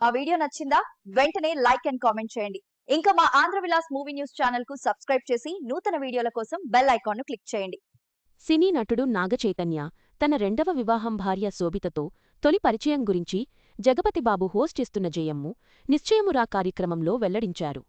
ఆ వీడియో నచ్చిందా? వెంటనే లైక్ అండ్ కామెంట్ చేయండి. ఇంకా మా ఆంధ్ర విలాస్ మూవీ న్యూస్ ఛానల్కు సబ్స్క్రైబ్ చేసి నూతన వీడియోల కోసం బెల్ ఐకాన్ను క్లిక్ చేయండి. సినీ నటుడు నాగచైతన్య తన రెండవ వివాహం భార్య శోభితతో తొలి పరిచయం గురించి జగపతిబాబు హోస్ట్ చేస్తున్న జయమ్ము నిశ్చయమురా కార్యక్రమంలో వెల్లడించారు.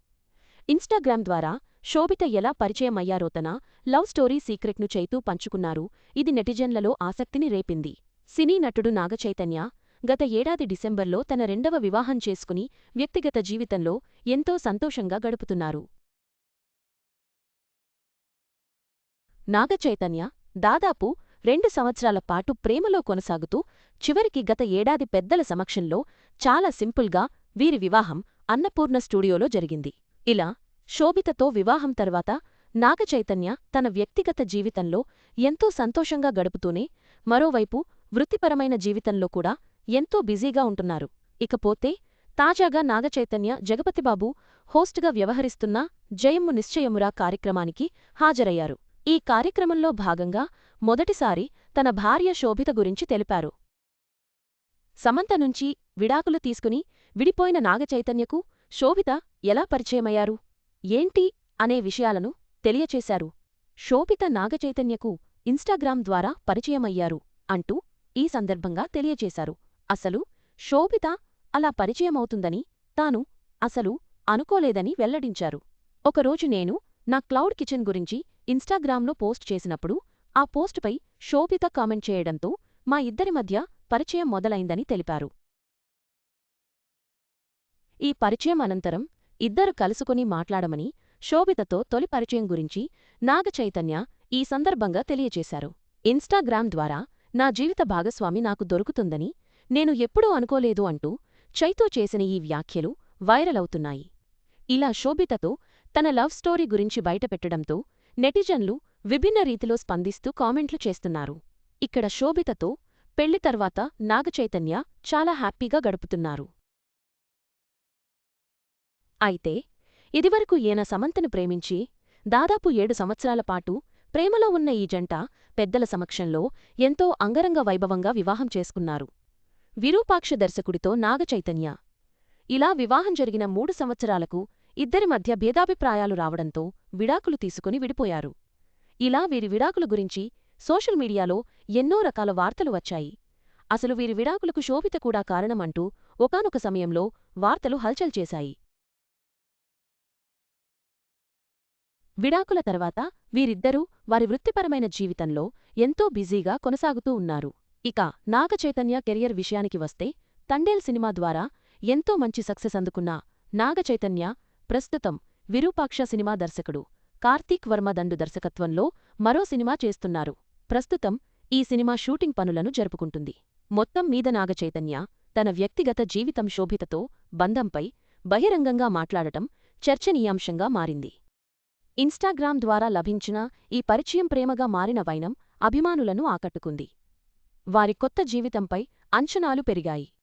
ఇన్స్టాగ్రామ్ ద్వారా శోభిత ఎలా పరిచయమయ్యారో తన లవ్ స్టోరీ సీక్రెట్ను చైతూ పంచుకున్నారు. ఇది నెటిజన్లలో ఆసక్తిని రేపింది. సినీ నటుడు నాగచైతన్య గత ఏడాది డిసెంబర్లో తన రెండవ వివాహం చేసుకుని వ్యక్తిగత జీవితంలో ఎంతో సంతోషంగా గడుపుతున్నారు. నాగచైతన్య దాదాపు రెండు సంవత్సరాల పాటు ప్రేమలో కొనసాగుతూ చివరికి గత ఏడాది పెద్దల సమక్షంలో చాలా సింపుల్గా వీరి వివాహం అన్నపూర్ణ స్టూడియోలో జరిగింది. ఇలా శోభితతో వివాహం తర్వాత నాగచైతన్య తన వ్యక్తిగత జీవితంలో ఎంతో సంతోషంగా గడుపుతూనే మరోవైపు వృత్తిపరమైన జీవితంలో కూడా ఎంతో బిజీగా ఉంటున్నారు. ఇకపోతే తాజాగా నాగచైతన్య జగపతిబాబు హోస్ట్గా వ్యవహరిస్తున్న జయమ్ము నిశ్చయమురా కార్యక్రమానికి హాజరయ్యారు. ఈ కార్యక్రమంలో భాగంగా మొదటిసారి తన భార్య శోభిత గురించి తెలిపారు. సమంత నుంచి విడాకులు తీసుకుని విడిపోయిన నాగచైతన్యకు శోభిత ఎలా పరిచయమయ్యారు? ఏంటి? అనే విషయాలను తెలియచేశారు. శోభిత నాగచైతన్యకు ఇన్స్టాగ్రామ్ ద్వారా పరిచయమయ్యారు అంటూ ఈ సందర్భంగా తెలియచేశారు. అసలు శోభిత అలా పరిచయమవుతుందని తాను అసలు అనుకోలేదని వెల్లడించారు. ఒకరోజు నేను నా క్లౌడ్ కిచెన్ గురించి ఇన్స్టాగ్రామ్లో పోస్ట్ చేసినప్పుడు ఆ పోస్టుపై శోభిత కామెంట్ చేయడంతో మా ఇద్దరి మధ్య పరిచయం మొదలైందని తెలిపారు. ఈ పరిచయం అనంతరం ఇద్దరు కలుసుకుని మాట్లాడమని శోభితతో తొలి పరిచయం గురించి నాగచైతన్య ఈ సందర్భంగా తెలియచేశారు ఇన్స్టాగ్రామ్ ద్వారా నా జీవిత భాగస్వామి నాకు దొరుకుతుందని నేను ఎప్పుడూ అనుకోలేదు అంటూ చైతో చేసిన ఈ వ్యాఖ్యలు వైరల్ అవుతున్నాయి. ఇలా శోభితతో తన లవ్ స్టోరీ గురించి బయటపెట్టడంతో నెటిజన్లు విభిన్న రీతిలో స్పందిస్తూ కామెంట్లు చేస్తున్నారు. ఇక్కడ శోభితతో పెళ్ళి తర్వాత నాగచైతన్య చాలా హ్యాపీగా గడుపుతున్నారు. అయితే ఇదివరకు ఈయన సమంతను ప్రేమించి దాదాపు ఏడు సంవత్సరాల పాటు ప్రేమలో ఉన్న ఈ జంట పెద్దల సమక్షంలో ఎంతో అంగరంగ వైభవంగా వివాహం చేసుకున్నారు. విరూపాక్ష దర్శకుడితో నాగచైతన్య. ఇలా వివాహం జరిగిన మూడు సంవత్సరాలకు ఇద్దరి మధ్య భేదాభిప్రాయాలు రావడంతో విడాకులు తీసుకుని విడిపోయారు. ఇలా వీరి విడాకుల గురించి సోషల్ మీడియాలో ఎన్నో రకాల వార్తలు వచ్చాయి. అసలు వీరి విడాకులకు శోభిత కూడా కారణమంటూ ఒకనొక సమయంలో వార్తలు హల్చల్ చేశాయి. విడాకుల తర్వాత వీరిద్దరూ వారి వృత్తిపరమైన జీవితంలో ఎంతో బిజీగా కొనసాగుతూ ఉన్నారు. ఇక నాగచైతన్య కెరియర్ విషయానికి వస్తే తండేల్ సినిమా ద్వారా ఎంతో మంచి సక్సెస్ అందుకున్న నాగచైతన్య ప్రస్తుతం విరూపాక్ష సినిమా దర్శకుడు కార్తీక్ వర్మ దండు దర్శకత్వంలో మరో సినిమా చేస్తున్నారు. ప్రస్తుతం ఈ సినిమా షూటింగ్ పనులను జరుపుకుంటుంది. మొత్తం మీద నాగచైతన్య తన వ్యక్తిగత జీవితం శోభితతో బంధంపై బహిరంగంగా మాట్లాడటం చర్చనీయాంశంగా మారింది. ఇన్స్టాగ్రామ్ ద్వారా లభించిన ఈ పరిచయం ప్రేమగా మారిన వైనం అభిమానులను ఆకట్టుకుంది. వారి కొత్త జీవితంపై అంచనాలు పెరిగాయి.